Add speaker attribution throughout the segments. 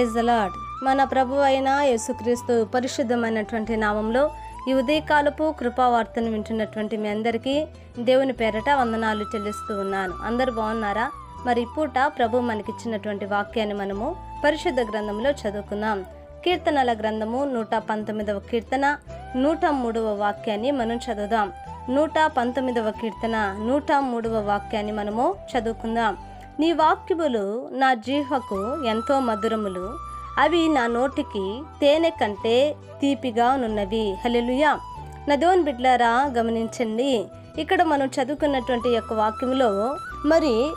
Speaker 1: Praise అలాడ్ మన ప్రభు అయిన యేసుక్రీస్తు పరిశుద్ధమైనటువంటి నామంలో ఈ ఉదయకాలపు కృపావార్తను వింటున్నటువంటి మీ అందరికీ దేవుని పేరట వందనాలు చెల్లిస్తూ ఉన్నాను. అందరు బాగున్నారా? మరి పూట ప్రభు మనకిచ్చినటువంటి వాక్యాన్ని మనము పరిశుద్ధ గ్రంథంలో చదువుకుందాం. కీర్తనల గ్రంథము నూట పంతొమ్మిదవ కీర్తన నూట మూడవ వాక్యాన్ని మనం చదువుదాం. నూట పంతొమ్మిదవ కీర్తన నూట మూడవ వాక్యాన్ని మనము చదువుకుందాం. నీ వాక్యములు నా జీహకు ఎంతో మధురములు. అవి నా నోటికి తేనె కంటే తీపిగా నున్నవి. హలెలుయా నా దేవుని బిడ్లారా గమనించండి. ఇక్కడ మనం చదువుకున్నటువంటి యొక్క వాక్యములో మరి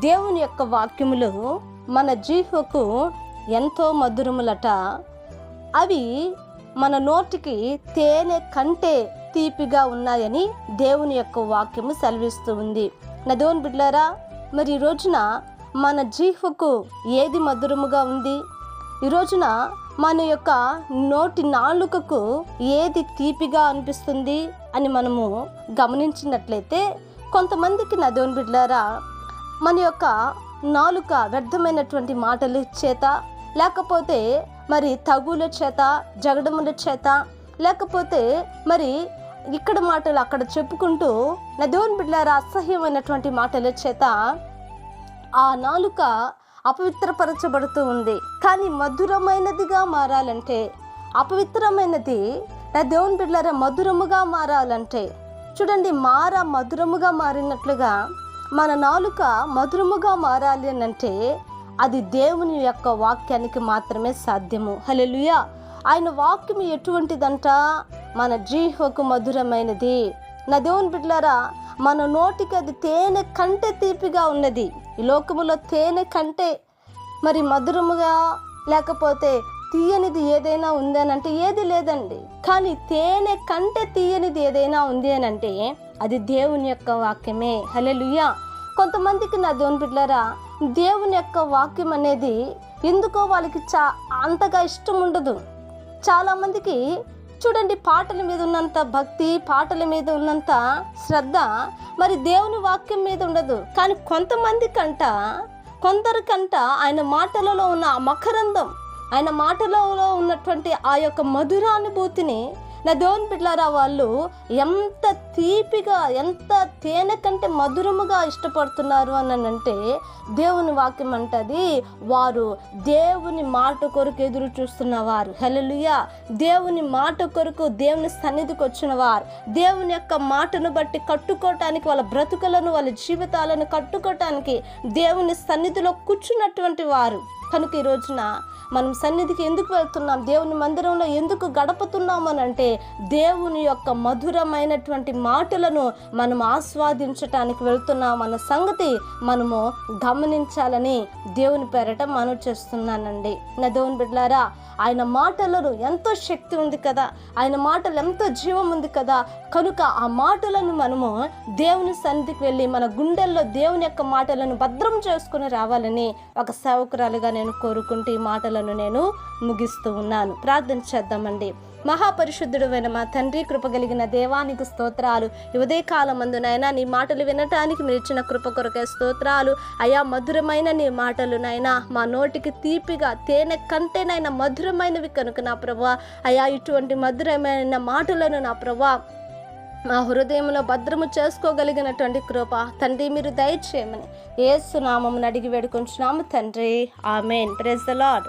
Speaker 1: దేవుని యొక్క వాక్యములు మన జీహకు ఎంతో మధురములట. అవి మన నోటికి తేనె కంటే తీపిగా ఉన్నాయని దేవుని యొక్క వాక్యము సెలవిస్తూ ఉంది. నా దేవుని బిడ్లారా మరి ఈ రోజున మన జీహకు ఏది మధురముగా ఉంది? ఈ రోజున మన యొక్క నోటి నాలుకకు ఏది తీపిగా అనిపిస్తుంది అని మనము గమనించినట్లయితే కొంతమందికి నా దేవుని బిడ్లారా మన యొక్క నాలుక వ్యర్థమైనటువంటి మాటల చేత లేకపోతే మరి తగుల చేత జగడముల చేత లేకపోతే మరి ఇక్కడ మాటలు అక్కడ చెప్పుకుంటూ నా దేవుని బిడ్డారా అసహ్యమైనటువంటి మాటల చేత ఆ నాలుక అపవిత్రపరచబడుతూ ఉంది. కానీ మధురమైనదిగా మారాలంటే అపవిత్రమైనది నా దేవుని బిడ్డారా మధురముగా మారాలంటే చూడండి మార మధురముగా మారినట్లుగా మన నాలుక మధురముగా మారాలి అని అంటే అది దేవుని యొక్క వాక్యానికి మాత్రమే సాధ్యము. హలెలుయా ఆయన వాక్యం ఎటువంటిదంట? మన జీహకు మధురమైనది. నా దేవుని బిడ్డలారా మన నోటికి అది తేనె కంటే తీపిగా ఉన్నది. ఈ లోకములో తేనె కంటే మరి మధురముగా లేకపోతే తీయనిది ఏదైనా ఉంది అని అంటే ఏది లేదండి. కానీ తేనె కంటే తీయనిది ఏదైనా ఉంది అని అంటే అది దేవుని యొక్క వాక్యమే. హలెలుయా కొంతమందికి నా దేవుని బిడ్డలారా దేవుని యొక్క వాక్యం అనేది ఎందుకో వాళ్ళకి చా అంతగా ఇష్టం ఉండదు. చాలామందికి చూడండి పాటల మీద ఉన్నంత భక్తి పాటల మీద ఉన్నంత శ్రద్ధ. మరి దేవుని వాక్యం మీద ఉండదు. కానీ కొంతమంది కంట కొందరికంట ఆయన మాటలలో ఉన్న ఆ మకరందం ఆయన మాటలలో ఉన్నటువంటి ఆ యొక్క మధురానుభూతిని నా దేవుని బిడ్లారా వాళ్ళు ఎంత తీపిగా ఎంత తేనె కంటే మధురముగా ఇష్టపడుతున్నారు అని అంటే దేవుని వాక్యం అంటది వారు దేవుని మాట కొరకు ఎదురు చూస్తున్న వారు. హెలలుయా దేవుని మాట కొరకు దేవుని సన్నిధికి వచ్చిన వారు. దేవుని యొక్క మాటను బట్టి కట్టుకోవటానికి వాళ్ళ బ్రతుకులను వాళ్ళ జీవితాలను కట్టుకోవటానికి దేవుని సన్నిధిలో కూర్చున్నటువంటి వారు. కనుక ఈ రోజున మనం సన్నిధికి ఎందుకు వెళ్తున్నాం? దేవుని మందిరంలో ఎందుకు గడపుతున్నాం అని అంటే దేవుని యొక్క మధురమైనటువంటి మాటలను మనం ఆస్వాదించటానికి వెళ్తున్నాం అన్న సంగతి మనము గమనించాలని దేవుని పేరట మనం చేస్తున్నానండి. నా దేవుని బిడ్డలారా ఆయన మాటలను ఎంతో శక్తి ఉంది కదా ఆయన మాటలు ఎంతో జీవం ఉంది కదా కనుక ఆ మాటలను మనము దేవుని సన్నిధికి వెళ్ళి మన గుండెల్లో దేవుని యొక్క మాటలను భద్రం చేసుకుని రావాలని ఒక సేవకురాలుగా నేను కోరుకుంటూ ఈ మాటలను నేను ముగిస్తూ ఉన్నాను. ప్రార్థన చేద్దామండి. మహాపరిశుద్ధుడు మా తండ్రి కృపగలిగిన దేవానికి స్తోత్రాలు. ఈ ఉదయకాలం మందునైనా నీ మాటలు వినటానికి మీరు ఇచ్చిన కృప కొరకే స్తోత్రాలు. అయా మధురమైన నీ మాటలు నైనా మా నోటికి తీపిగా తేనె కంటేనైనా మధురమైనవి కనుక నా ప్రభా అయా ఇటువంటి మధురమైన మాటలను నా ప్రభా మా హృదయంలో భద్రము చేసుకోగలిగినటువంటి కృప. తండ్రి మీరు దయచేయమని ఏసునామమును అడిగి వేడుకుంటున్నాము తండ్రి. ఆమెన్. Praise the Lord.